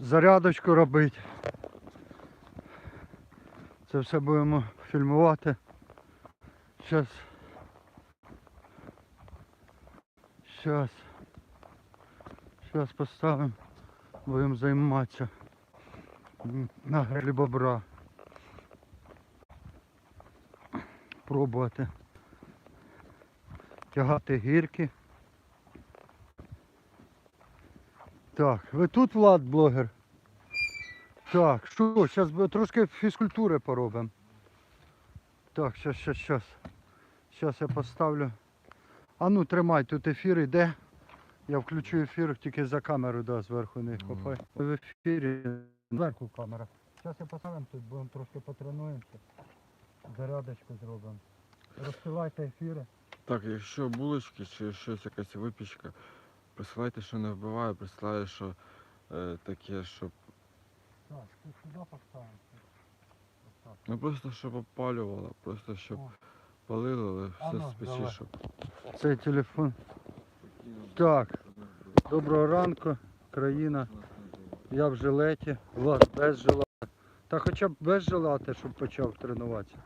зарядочку робити. Це все будемо фільмувати. Зараз. Зараз. Зараз поставимо. Будемо займатися. На грилі бобра. Пробувати. Тягати гірки. Так, ви тут Влад блогер? Так, що, зараз трошки фізкультури поробимо. Так, щас, щас, щас. Щас я поставлю. А ну тримай, тут ефір йде. Я включу ефір, тільки за камеру, да, зверху не хапай. В ефірі. Зверху камера. Зараз я поставимо тут, будемо трошки потренуємося. Зарядочку зробимо. Розсилайте ефіри. Так, якщо булочки чи щось якась випічка, присилайте, що не вбиває, присилайте, що е, таке, щоб. Так, тут сюди поставимо. Ну просто щоб опалювало, просто щоб О. палило, але А все ну, з печі, давай. щоб. Цей телефон. Так, доброго ранку, країна. Я в жилеті, Влад без жилета. Та хоча б без жилета, щоб почав тренуватися.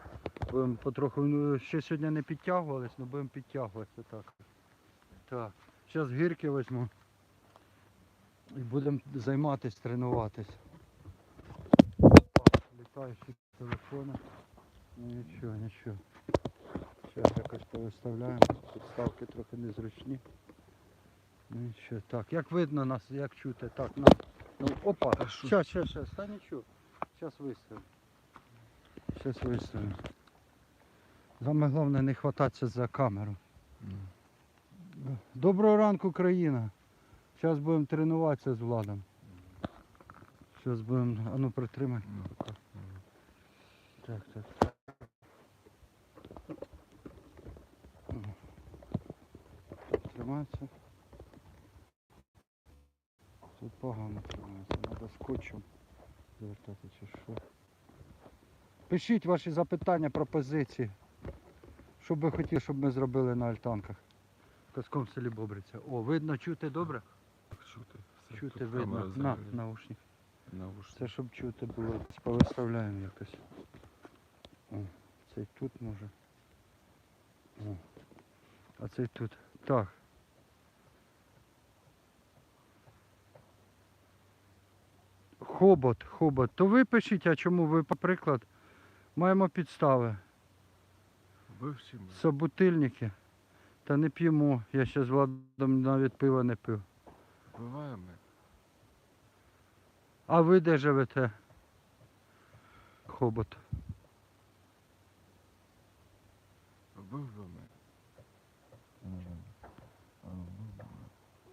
Будемо потроху, ну, ще сьогодні не підтягувались, але будемо підтягуватися так. Так, зараз гірки візьму. І будемо займатися, тренуватись. Опа, Літаючі телефони. Ну нічого, нічого. Зараз якось повиставляємо. Підставки трохи незручні. Ну нічого. Так, як видно нас, як чути. Так, на. Ну, опа, щас, щас, щас, та нічого. Щас виставимо. Щас виставимо. Саме головне не хвататися за камеру. Доброго ранку, країна. Зараз будемо тренуватися з Владом. Зараз будемо. А ну притримай. Так, так. Тримається. Тут погано тримається. Треба скотчем завертати чи що. Пишіть ваші запитання, пропозиції. Що б ви хотіли, щоб ми зробили на альтанках? Казком селі Бобриця. О, видно, чути добре? Чути. Все, Чути тут видно. камера На, взагалі. наушник. Наушник. Це щоб чути було. Повиставляємо якось. О, цей тут може. О. А цей тут. Так. Хобот, хобот. То ви пишіть, а чому ви, наприклад, маємо підстави. Вивчимо. Собутильники. Та не п'ємо. Я ще з Владом навіть пива не пив. Вбиваємо. А ви де живете? Хобот. Вбиваємо.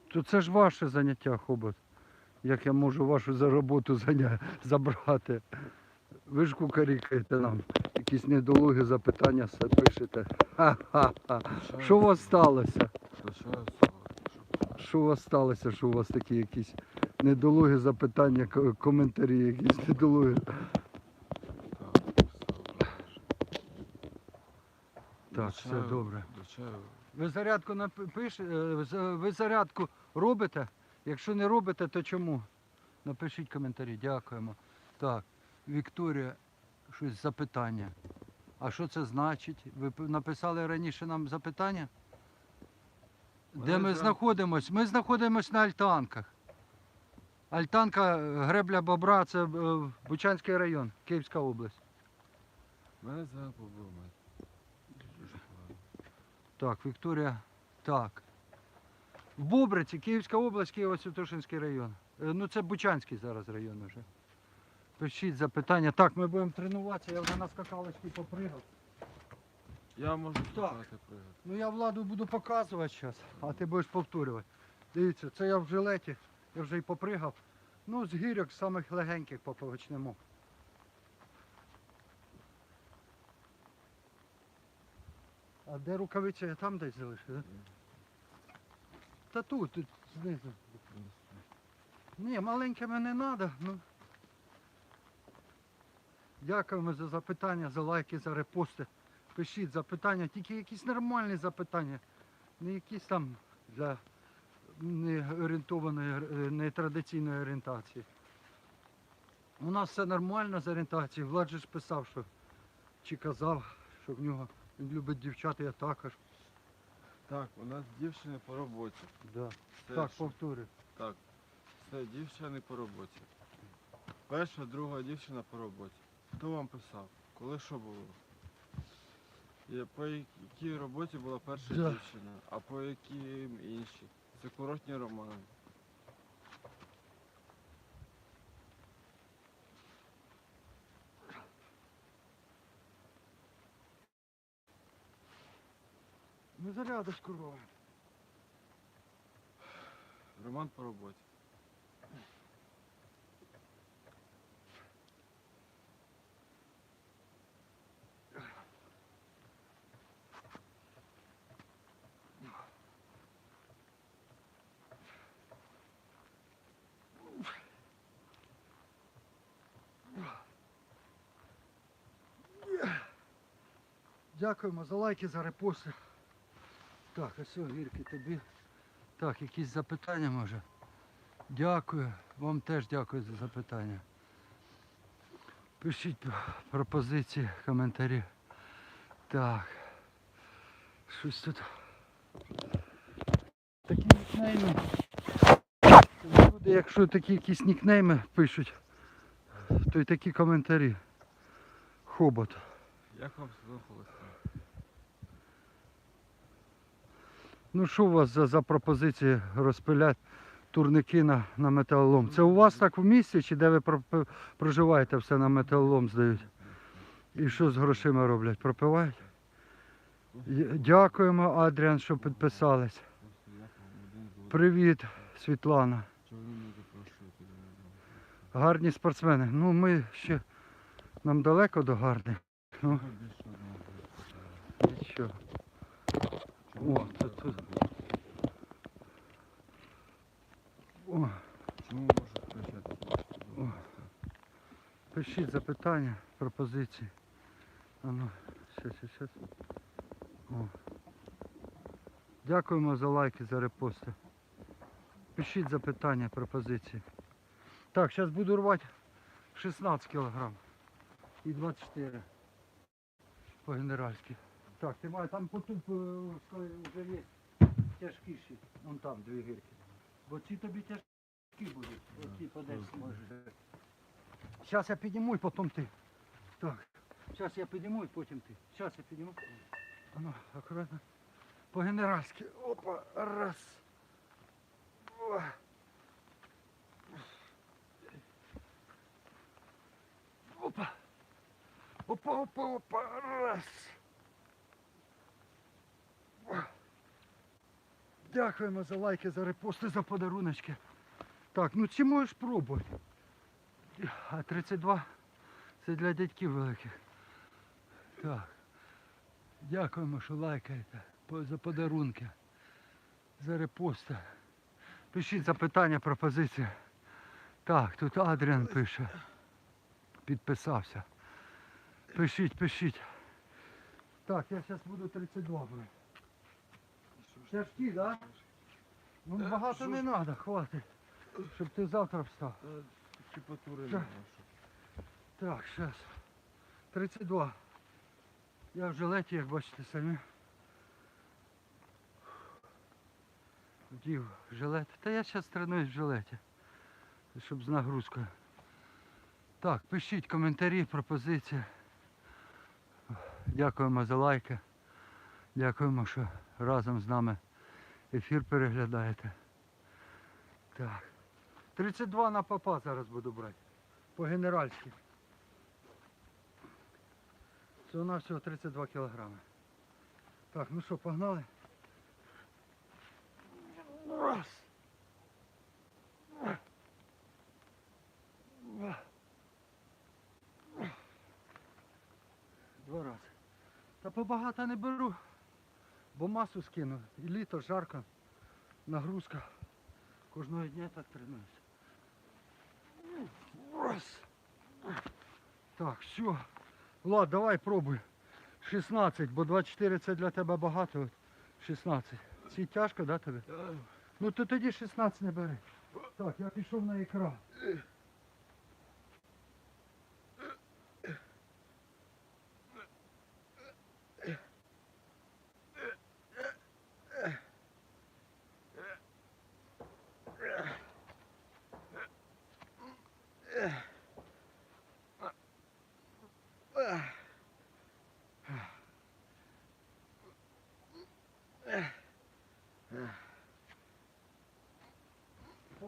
То це ж ваше заняття, хобот. Як я можу вашу за роботу заня... забрати? Ви ж кукарікаєте нам. Якісь недолугі запитання все пишете. Ха-ха-ха. Що у вас сталося? Що у вас сталося, що у вас такі якісь недолугі запитання, коментарі якісь недолугі? Так, все добре. Ви зарядку напишете, ви зарядку робите? Якщо не робите, то чому? Напишіть коментарі, дякуємо. Так, Вікторія, щось запитання. А що це значить? Ви написали раніше нам запитання? Де ми знаходимось? Ми знаходимось на Альтанках. Альтанка, е, гребля бобра, це е, Бучанський район, Київська область. Мене. Так, Вікторія. Так. В Бобриці, Київська область, Києво-Святошинський район. Е, Ну це Бучанський зараз район вже. Пишіть запитання. Так, ми будемо тренуватися, я вже на скакалочці попригав. Я можу Так. пригати. Ну я владу буду показувати зараз, а ти будеш повторювати. Дивіться, це я в жилеті, я вже й попригав. Ну, з гірок самих легеньких почнемо. А де рукавиця я там десь залишив, так? Та тут, тут знизу. Ні, маленькими не треба. Ну. Дякуємо за запитання, за лайки, за репости. Пишіть запитання, тільки якісь нормальні запитання. Не якісь там для не орієнтованої, е, нетрадиційної орієнтації. У нас все нормально з орієнтацією. Влад же ж писав, що чи казав, що в нього він любить дівчат, я також. Так, у нас дівчини по роботі. Да. Все, Так, що- повторюю. так. Все, дівчини по роботі. Перша, друга дівчина по роботі. Хто вам писав? Коли що було? І по якій роботі була перша Да. дівчина, а по яким інші? Це курортні романи. Ну зарядочку робимо. Роман по роботі. Дякуємо за лайки, за репости. Так, ось все, Гірки, тобі. Так, якісь запитання може? Дякую. Вам теж дякую за запитання. Пишіть пропозиції, коментарі. Так. Щось тут. Такі нікнейми. Люди, якщо такі якісь нікнейми пишуть, то й такі коментарі. Хобот. Як вам сезон Ну що у вас за, за пропозиції розпилять турники на, на металолом? Це у вас так в місті чи де ви проживаєте, все на металолом здають? І що з грошима роблять? Пропивають? Дякуємо, Адріан, що підписались. Привіт, Світлана. Гарні спортсмени. Ну ми ще нам далеко до гарних. Ну, нічого. О, тут- тут. О, Чому прощатися? О. пишіть запитання, пропозиції. А ну, щас, щас, щас. О. Дякуємо за лайки, за репости. Пишіть запитання, пропозиції. Так, зараз буду рвати 16 кг і 24 по генеральськи. Так, ти маєш там потуп е, вже є тяжкіші. Вон там дві гірки. Бо ці тобі тяжкі будуть. Оці по 10 можеш. Зараз я підніму і потім ти. Так. Зараз я підніму і потім ти. Зараз я підніму. Ану, акуратно. По генеральськи. Опа, раз. О. Опа. Опа, опа, опа, раз. Дякуємо за лайки, за репости, за подаруночки. Так, ну чи можеш пробувати? А 32 це для дядьків великих. Так. Дякуємо, що лайкаєте за подарунки, за репости. Пишіть запитання, пропозиції. Так, тут Адріан пише. Підписався. Пишіть, пишіть. Так, я зараз буду 32 брати. Тяжкі, так? Да? Ну багато що не треба, хватить. Щоб ти завтра встав. Та Чіпатури Так. нема. Так, зараз. 32. Я в жилеті, як бачите самі. Вдів жилет. Та я зараз тренуюсь в жилеті. Щоб з нагрузкою. Так, пишіть коментарі, пропозиції. Дякуємо за лайки. Дякуємо, що разом з нами ефір переглядаєте. Так. 32 на папа зараз буду брати. По-генеральськи. Це у нас всього 32 кілограми. Так, ну що, погнали? Раз. Два рази. Та побагато не беру, бо масу скину. І літо жарко, нагрузка. Кожного дня так тренуюся. Так, все. Влад, давай пробуй. 16, бо 24 це для тебе багато. от 16. Ці тяжко, да, тобі? Ну то тоді 16 не бери. Так, я пішов на екран.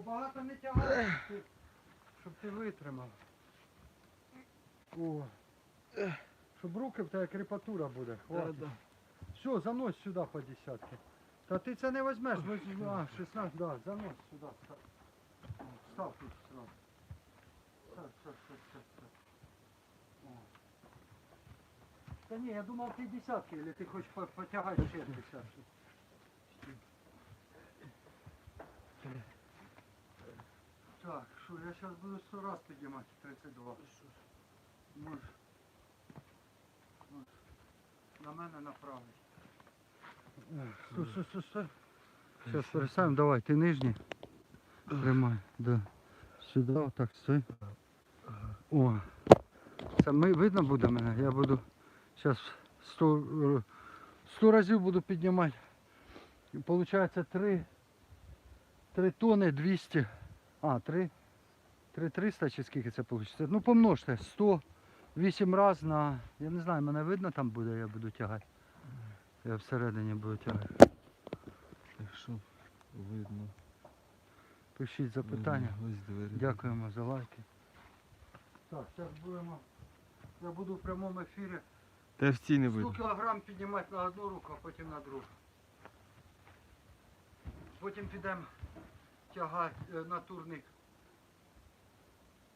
Побагато не тягай, щоб ти- щоб ти витримав. О. Щоб руки в тебе крепатура буде. Хватить. Все, занось сюди по десятки. Та ти це не візьмеш, ми а, 16, да, занось сюди. Став, став тут сразу. Став, став, став, став, став. О. Та ні, я думав ти десятки, или ти хочеш по- потягати ще десятки. Так, що, я зараз буду 100 раз піднімати 32. Може. На мене направить. Стой, стой, стой, стой. Сейчас переставим, давай, ты нижний. Тримай, да. Сюди, отак, стой. О. Це ми, видно буде мене? Я буду зараз 100, е, 100 разів буду піднімати. І Получається 3, 3 тони 200. А, 3, 3 300 чи скільки це вийде? Ну помножте, 108 раз на, я не знаю, мене видно там буде, я буду тягати. Я всередині буду тягати. Якщо видно. Пишіть запитання. Дякуємо за лайки. Так, зараз будемо. Я буду в прямому ефірі Та в цій не 100 видно. кілограм піднімати на одну руку, а потім на другу. Потім підемо тягати е, на турник.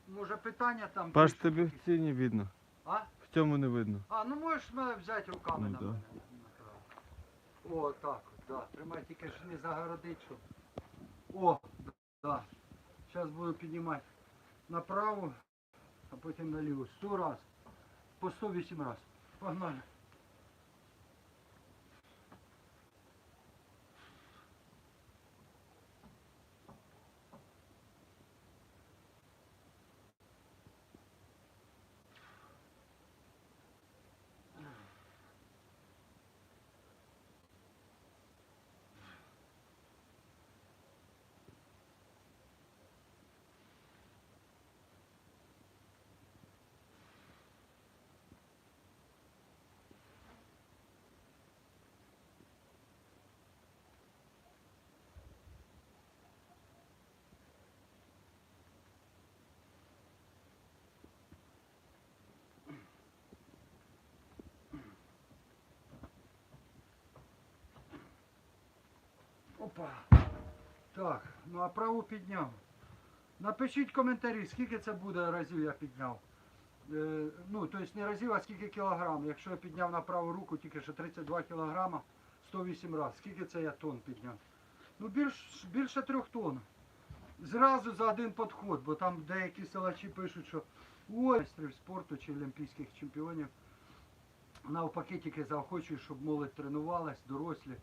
Може питання там? Паш, більше тобі в якісь? цій не видно. А? В цьому не видно. А, ну можеш мене взяти руками Ну, на да. мене. О, так, да. Тримай тільки ж не загородить, щоб. О, да. Зараз буду піднімати направо, а потім наліво. Сто раз. По 108 раз. Погнали. Опа. Так, ну а праву підняв. Напишіть коментарі, скільки це буде разів я підняв. Е, ну, тобто не разів, а скільки кілограм. Якщо я підняв на праву руку тільки що 32 кілограма, 108 разів. Скільки це я тонн підняв? Ну, більш, більше трьох тонн. Зразу за один підход, бо там деякі силачі пишуть, що ой, майстрів спорту чи олімпійських чемпіонів. Навпаки, тільки заохочую, щоб молодь тренувалась, дорослі,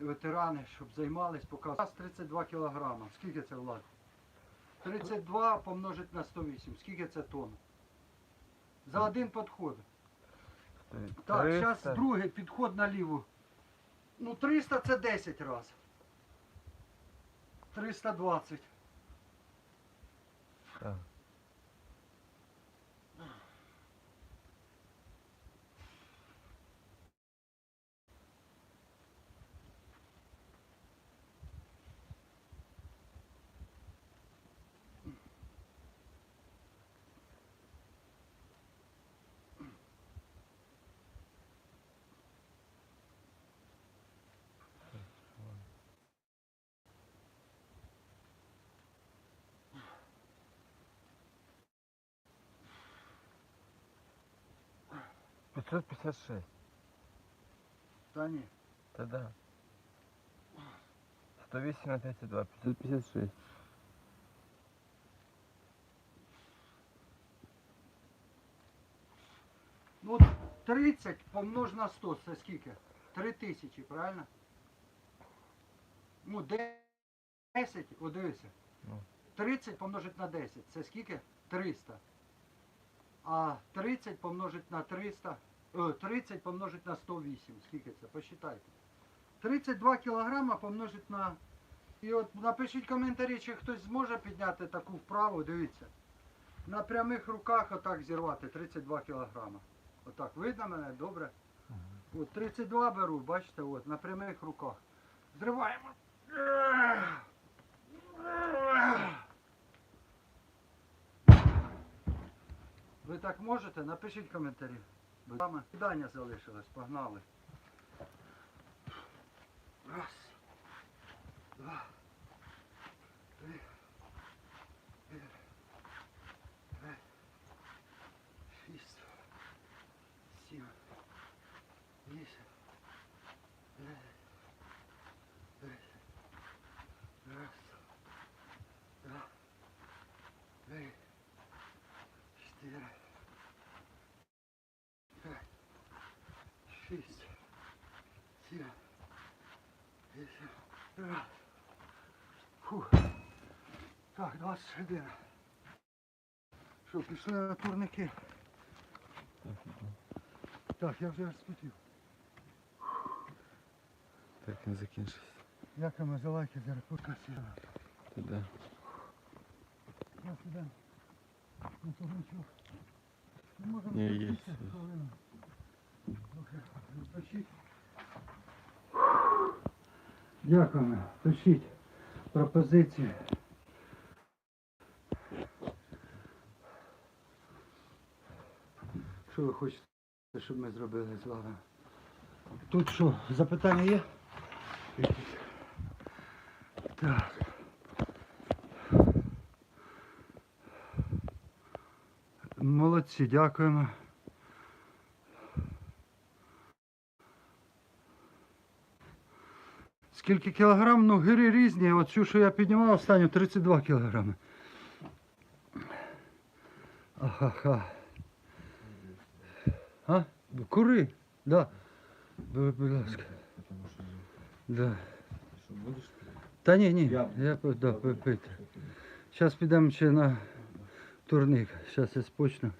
ветерани, щоб займались, показували. Раз 32 кілограма. Скільки це влад? 32 помножить на 108. Скільки це тонн? За один підход. Так, зараз другий підход на ліву. Ну 300 це 10 раз. 320. Так. Пятьсот пятьдесят шесть. Та ні. Та да. 108 на 32, 556. Ну 30 помнож на 100, це скільки? 3000, правильно? Ну 10, о дивися. Ну. 30 помножить на 10, це скільки? 300. А 30 помножить на 300, о, 30 помножить на 108, скільки це? Посчитайте. 32 кілограма помножить на... І от напишіть коментарі, чи хтось зможе підняти таку вправу, дивіться. На прямих руках отак зірвати 32 кілограма. Отак. Видно мене? Добре? От 32 беру, бачите, от, на прямих руках. Зриваємо. Ви так можете? Напишіть коментарі. Саме залишилось, погнали. Раз. Два. Три. Чотири. П'ять. Шість. Сім. Вісім. 12. Що, пішли на турники? Так, я вже розпотів. Так не закінчився. Як ми за залайки зараз покасили. Туди. Я сюди. Ну то. Ми можемо Не, є. хвилину. Точіть. пишіть Точіть пропозиції. Що ви хочете, щоб ми зробили з вами? Тут що, запитання є? Так. Молодці, дякуємо. Скільки кілограм? Ну, гири різні. Оцю, що я піднімав останню, 32 кілограми. Ахаха. А? Кури? Да. Будь, ласка. Да. Та ні, ні, я да, пити. Зараз підемо ще на турник. Зараз я спочну.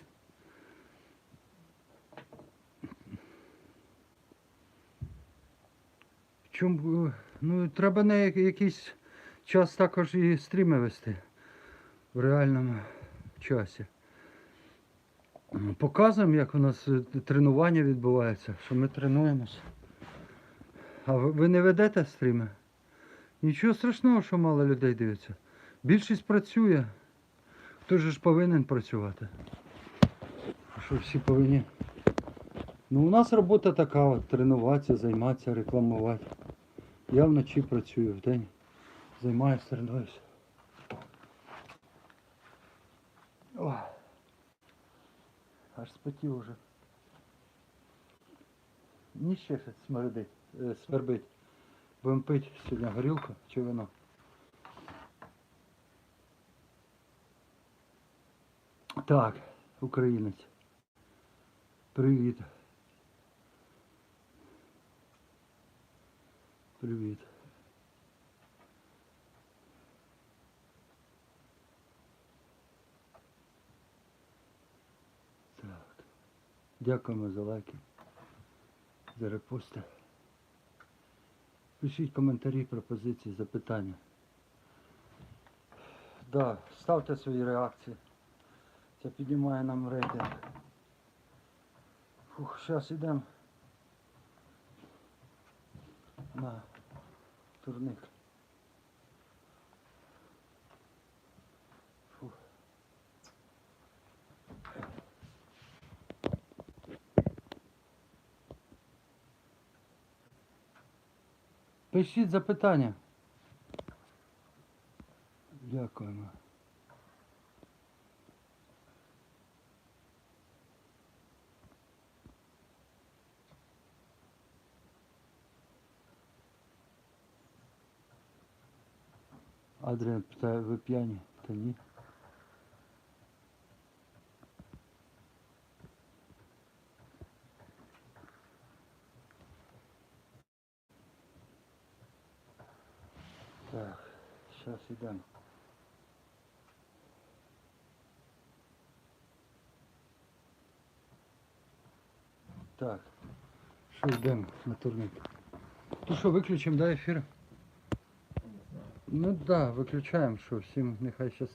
Чому, ну, треба на якийсь час також і стріми вести в реальному часі. Показуємо, як у нас е, тренування відбувається, що ми тренуємося. А ви не ведете стріми? Нічого страшного, що мало людей дивиться. Більшість працює. Хто ж повинен працювати? Що всі повинні? Ну, у нас робота така, от, тренуватися, займатися, рекламувати. Я вночі працюю, вдень займаюся, тренуюся. Аж спотів уже. Ні ще смердить, е, свербить. Будемо пити сьогодні горілку чи вино. Так, українець. Привіт. Привіт. Дякуємо за лайки, за репости. Пишіть коментарі, пропозиції, запитання. Да, ставте свої реакції. Це піднімає нам рейтинг. Фух, зараз йдемо на турник. Пишіть запитання. Дякуємо. Адріан питає, ви п'яні? Та ні. зараз йдемо. Так, що йдемо на турник? То що, виключимо, да, ефір? Ну так, да, виключаємо, що всім нехай щастить.